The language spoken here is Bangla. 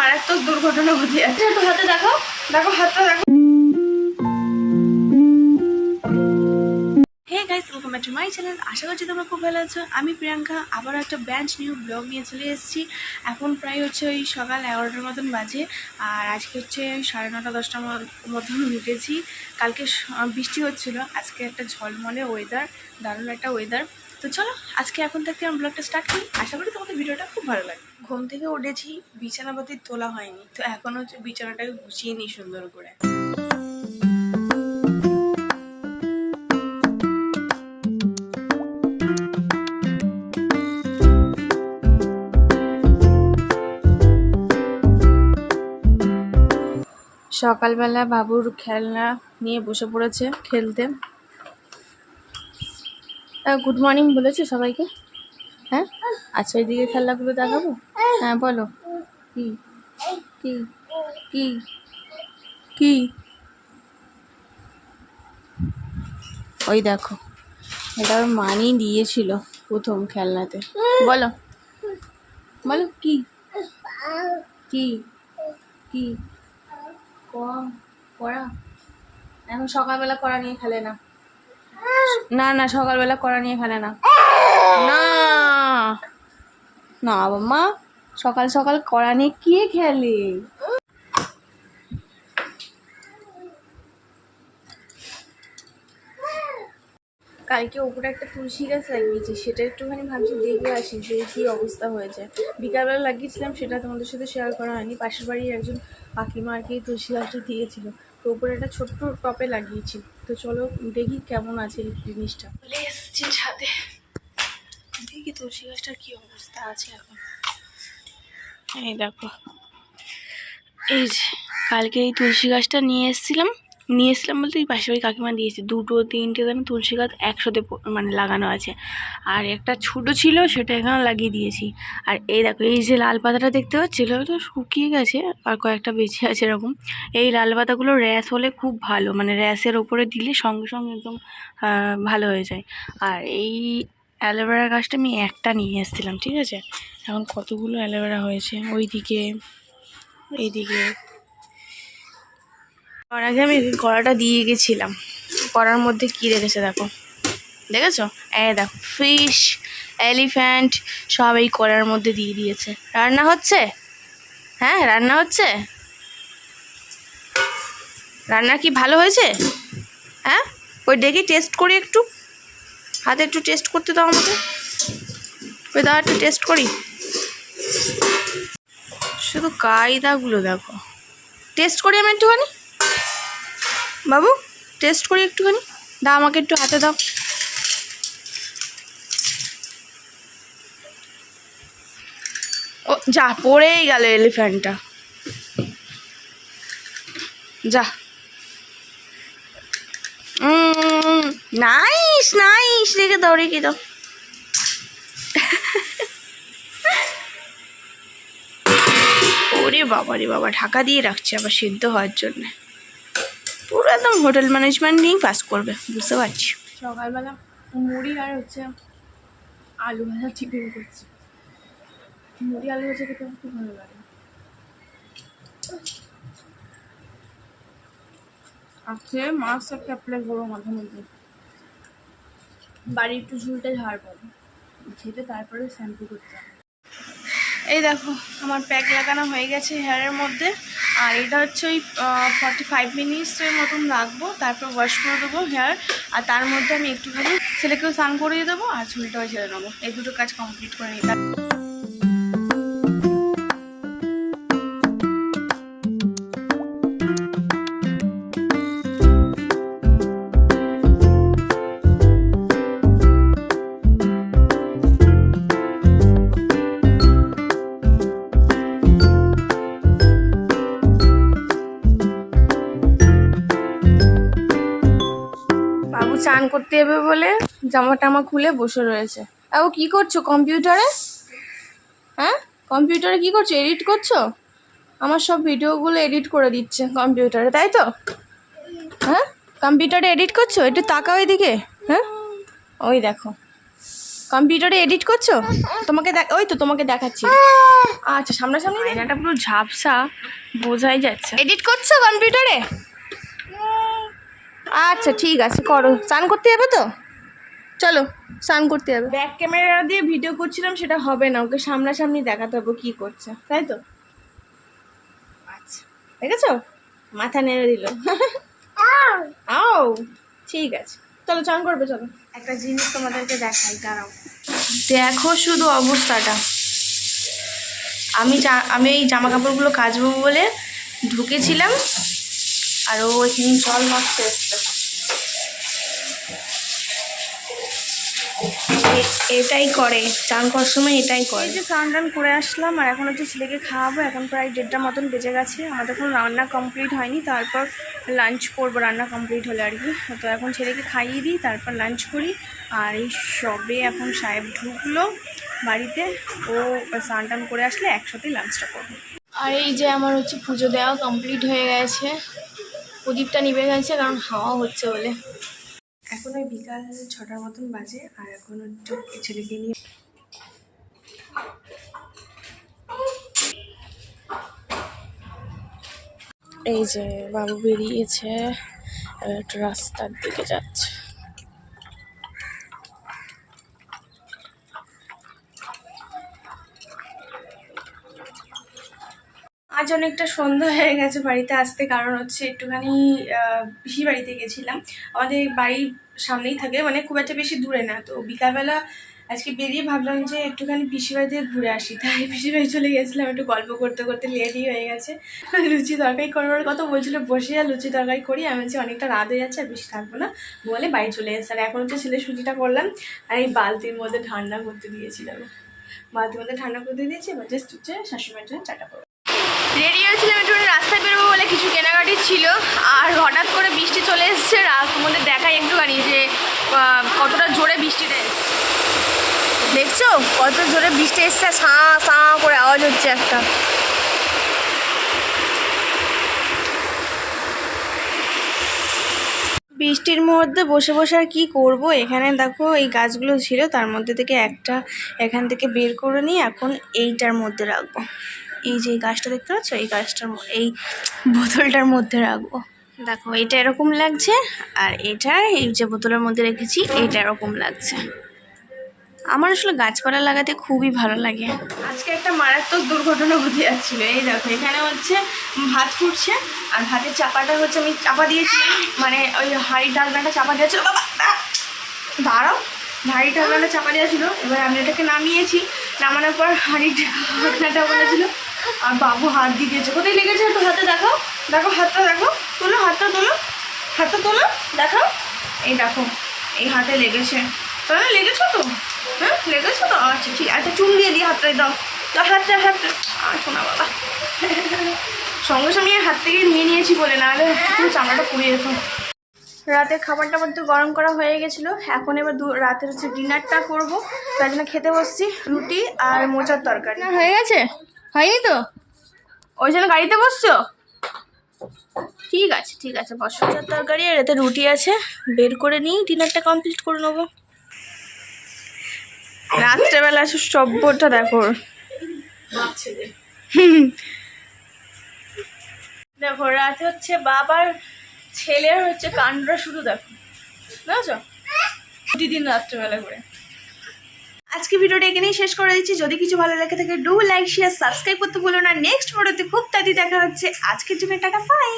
মারাত্মক দুর্ঘটনা ঘটে যাচ্ছে একটু হাতে দেখো দেখো হাতটা দেখো। মাই আশা করছি তোমরা খুব ভালো আছো। আমি প্রিয়াঙ্কা আবার একটা ব্যান্ড নিউ ব্লগ নিয়ে চলে এসেছি। এখন প্রায় হচ্ছে ওই সকাল এগারোটার মতন বাজে, আর আজকে হচ্ছে সাড়ে নটা, দশটার মতন উঠেছি। কালকে বৃষ্টি হচ্ছিল, আজকে একটা ঝলমলে ওয়েদার দারুণ একটা ওয়েদার তো চলো, আজকে এখন থেকে আমি ব্লগটা স্টার্ট করি। আশা করি তোমাদের ভিডিওটা খুব ভালো লাগে ঘুম থেকে উঠেছি বিছানাপাতি তোলা হয়নি, তো এখন হচ্ছে বিছানাটাকে গুছিয়ে নিই সুন্দর করে। সকালবেলা বাবুর খেলনা নিয়ে বসে পড়েছে খেলতে। গুড মর্নিং বলেছে সবাইকে। হ্যাঁ? আচ্ছা এদিকে খেলনাগুলো দেখাবো? হ্যাঁ বলো। কি? কি? কি? কি? ওই দেখো, এটা ওর মানি দিয়েছিল প্রথম খেলনাতে। বলো। বলো, কি? কি? কি? কম কড়া এখন সকালবেলা কড়া নিয়ে খেলে না। না না, সকালবেলা কড়া নিয়ে খেলে না। না। না মা, সকাল সকাল কড়া নিয়ে কে খেলে? কালকে ওপরে একটা তুলসী গাছ লাগিয়েছি, সেটা একটুখানি ভাবছি দেখে আসি যে কী অবস্থা হয়েছে। বিকালবেলা লাগিয়েছিলাম, সেটা তোমাদের সাথে শেয়ার করা হয়নি। পাশের বাড়ির একজন কাকিমা আর কি তুলসী গাছটা দিয়েছিল। তো উপরে একটা ছোট্ট টপে লাগিয়েছি। তো চলো দেখি কেমন আছে জিনিসটা। এসছি ছাদে। দেখি তুলসী গাছটার কী অবস্থা আছে এখন। এই দেখো, এই যে কালকে এই তুলসী গাছটা নিয়ে এসেছিলাম নিয়ে এসেছিলাম বলতে এই পাশের কাকিমা দিয়েছে দুটো, তিনটে যেন তুলসী গাছ একসাথে মানে লাগানো আছে। আর একটা ছোটো ছিল, সেটা এখানে লাগিয়ে দিয়েছি। আর এই দেখো, এই যে লাল পাতাটা দেখতে পাচ্ছি তো শুকিয়ে গেছে, আর কয়েকটা বেঁচে আছে এরকম। এই লাল পাতাগুলো র্যাশ হলে খুব ভালো মানে র্যাশের ওপরে দিলে সঙ্গে সঙ্গে একদম ভালো হয়ে যায়। আর এই অ্যালোভেরা গাছটা আমি একটা নিয়ে এসেছিলাম, ঠিক আছে? এখন কতগুলো অ্যালোভেরা হয়েছে? ওইদিকে, এইদিকে। আর আগে আমি কড়াটা দিয়ে গেছিলাম। কড়ার মধ্যে কী রেখেছে দেখো। দেখেছ? এই দেখো ফিশ এলিফ্যান্ট সব এই কড়ার মধ্যে দিয়ে দিয়েছে। রান্না হচ্ছে? হ্যাঁ রান্না হচ্ছে? রান্না কি ভালো হয়েছে? হ্যাঁ? ওই দেখি টেস্ট করি একটু। হাতে একটু টেস্ট করতে দাও আমাকে। ওই দাও একটু টেস্ট করি। শুধু কায়দাগুলো দেখো। টেস্ট করি আমি একটুখানি? বাবু টেস্ট করি একটুখানি। দাও আমাকে একটু হাতে দাও। ও, যা, পড়েই গেল এলিফ্যান্টটা যা। নাইস নাইস রেখে দাও রেখে দাও। ওরে বাবা রে বাবা, ঢাকা দিয়ে রাখছে আবার সিদ্ধ হওয়ার জন্য। পুরো একদম হোটেল ম্যানেজমেন্ট নিয়েই পাস করবে বুঝতে পারছি। সকালবেলা মুড়ি আর হচ্ছে আলু ভাজা চিকেন করছি। মুড়ি আলু ভাজা খেতে আমার খুব ভালো লাগে। আজকে মাছ একটা অ্যাপ্লাই করব মাঝে মধ্যে। বাড়ি একটু ঝুলটা ঝাড় পাবো। খেতে তারপরে শ্যাম্পু করতে হবে। এই দেখো আমার প্যাক লাগানো হয়ে গেছে হেয়ারের মধ্যে। আর এটা হচ্ছে ওই ফর্টি ফাইভ মিনিটসের মতন রাখব, তারপর ওয়াশ করে দেবো হেয়ার আর তার মধ্যে আমি একটুখানি ছেলেকেও স্নান করিয়ে দেবো, আর চুলটাও ছেড়ে নেব এই দুটো কাজ কমপ্লিট করে নিই চান করতে যাবে বলে জামা টামা খুলে বসে রয়েছে। ও কি করছ কম্পিউটারে? হ্যাঁ? কম্পিউটারে কি করছ? এডিট করছ? আমার সব ভিডিওগুলো এডিট করে দিচ্ছে কম্পিউটারে তাই তো? হ্যাঁ? কম্পিউটারে এডিট করছ? একটু তাকাও এদিকে হ্যাঁ? ওই দেখো। কম্পিউটারে এডিট করছ? তোমাকে দেখ ওই তো তোমাকে দেখাচ্ছি। আচ্ছা সামনাসামনি আয়নাটা পুরো ঝাপসা বোঝাই যাচ্ছে। এডিট করছ কম্পিউটারে? আচ্ছা ঠিক আছে করো। স্নান করতে যাবে তো? চলো স্নান করতে যাবে। ব্যাক ক্যামেরা দিয়ে ভিডিও করছিলাম সেটা হবে না। ওকে সামনাসামনি দেখাতে হবে কী করছে তাই তো? আচ্ছা দেখেছ? মাথা নেড়ে দিল। আও! ঠিক আছে। চলো চান করবে চলো। একটা জিনিস তোমাদেরকে দেখাই দাঁড়াও। দেখো শুধু অবস্থাটা। আমি আমি এই জামা কাপড়গুলো কাচবো বলে ঢুকেছিলাম আর ও এখানে জল মাখতে এসছে। এটাই করে চান করার সময় এটাই করে। এই যে স্নান টান করে আসলাম আর এখন হচ্ছে ছেলেকে খাওয়াবো এখন প্রায় দেড়টা মতন বেজে গেছে। আমাদের এখন রান্না কমপ্লিট হয়নি তারপর লাঞ্চ করব রান্না কমপ্লিট হলে আর কি। তো এখন ছেলেকে খাইয়ে দিই তারপর লাঞ্চ করি। আর এই সবে এখন সাহেব ঢুকলো বাড়িতে ও স্নান টান করে আসলে একসাথেই লাঞ্চটা করব। আর এই যে আমার হচ্ছে পুজো দেওয়া কমপ্লিট হয়ে গেছে প্রদীপটা নিভে গেছে কারণ হাওয়া হচ্ছে বলে। এখন ওই বিকাল ছটার মতন বাজে, আর এখন ছেলেকে নিয়ে এই যে বাবু বেরিয়েছে রাস্তার দিকে যাচ্ছে। অনেকটা সন্ধ্যা হয়ে গেছে বাড়িতে আসতে, কারণ হচ্ছে একটুখানি পিসির বাড়িতে গেছিলাম। আমাদের বাড়ির সামনেই থাকে মানে খুব একটা বেশি দূরে না। তো বিকালবেলা আজকে বেরিয়ে ভাবলাম যে একটুখানি পিসির বাড়ি ঘুরে আসি। তাই পিসির বাড়ি চলে গেছিলাম, একটু গল্প করতে করতে লেটই হয়ে গেছে। লুচি তরকারি করবার কথা বলছিল, বসে আর লুচি তরকারি করি। আমি হচ্ছে অনেকটা রাত হয়ে যাচ্ছে, আর বেশি থাকব না। বলে বাড়ি চলে এসেছে। আর এখন হচ্ছে ছেলে সুজিটা করলাম, আর এই বালতির মধ্যে ঠান্ডা করতে দিয়েছিলাম বালতির মধ্যে ঠান্ডা করতে দিয়েছি, এবার জাস্ট হচ্ছে জন্য চাটা করব। রেডি হয়েছিলাম একটু রাস্তায় বেরোবো বলে কিছু কেনাকাটি ছিল। আর হঠাৎ করে বৃষ্টি চলে এসছে মধ্যে দেখাই একটুখানি যে কতটা জোরে বৃষ্টিটা এসছে দেখছ? কত জোরে বৃষ্টি এসছে সাঁ সাঁ করে আওয়াজ হচ্ছে একটা। বৃষ্টির মধ্যে বসে বসে আর কি করব? এখানে দেখো, এই গাছগুলো ছিল, তার মধ্যে থেকে একটা এখান থেকে বের করে নিয়ে এখন এইটার মধ্যে রাখব। এই যে গাছটা দেখতে পাচ্ছ? এই গাছটার এই বোতলটার মধ্যে রাখব। দেখো এটা এরকম লাগছে আর এটা এই যে বোতলের মধ্যে রেখেছি এটা এরকম লাগছে। আমার আসলে গাছপালা লাগাতে খুবই ভালো লাগে। আজকে একটা মারাত্মক দুর্ঘটনা ঘটে যাচ্ছিল। এই দেখো এখানে হচ্ছে ভাত ফুটছে আর ভাতের চাপাটা হচ্ছে আমি চাপা দিয়েছি মানে ওই হাঁড়ির ডালনাটা চাপা দিয়েছিল বাবা দাঁড়াও, হাঁড়ির ডালনাটা চাপা দিয়েছিল এবার আমি এটাকে নামিয়েছি। নামানোর পর হাঁড়ির ঢাকনাটা বলেছিল আর বাবু হাত দিয়ে দিয়েছে। কোথায় লেগেছে একটু হাতে দেখাও? দেখো, হাতটা দেখো। তোলো, হাতটা তোলো। হাতটা তোলো, দেখাও। এই দেখো, এই হাতে লেগেছে। তাহলে লেগেছো তো? হ্যাঁ লেগেছো তো? আচ্ছা ঠিক আছে চুন দিয়ে দিই হাতটাই দাও। দাও, হাতটা হাতটা। আর শোনা বাবা। সঙ্গে সঙ্গে হাত থেকে নিয়ে নিয়েছি বলে, নাহলে পুরো চামড়াটা পুড়ে যেত। রাতে খাবার টাবার তো গরম করা হয়ে গেছিল। এখন এবার রাতের হচ্ছে ডিনারটা করব। তার জন্য খেতে বসছি। রুটি আর মোচার তরকারি। হয়ে গেছে? হয়নি তো? ওই জন্য গাড়িতে বসছো? ঠিক আছে ঠিক আছে, বসো। তরকারি আর এতে রুটি আছে। বের করে নিই, ডিনারটা কমপ্লিট করে নেব। রাত্রেবেলা সভ্যটা দেখো। দেখো, রাতে হচ্ছে বাবার ছেলের হচ্ছে কাণ্ডটা শুধু দেখো। বুঝেছ? প্রতিদিন রাত্রেবেলা করে। আজকে ভিডিওটা এখানেই শেষ করে দিচ্ছি। যদি কিছু ভালো লাগে থাকে ডু লাইক শেয়ার সাবস্ক্রাইব করতে ভুলো না। নেক্সট ভিডিওতে খুব তাড়াতাড়ি দেখা হচ্ছে। আজকের জন্য টাটা বাই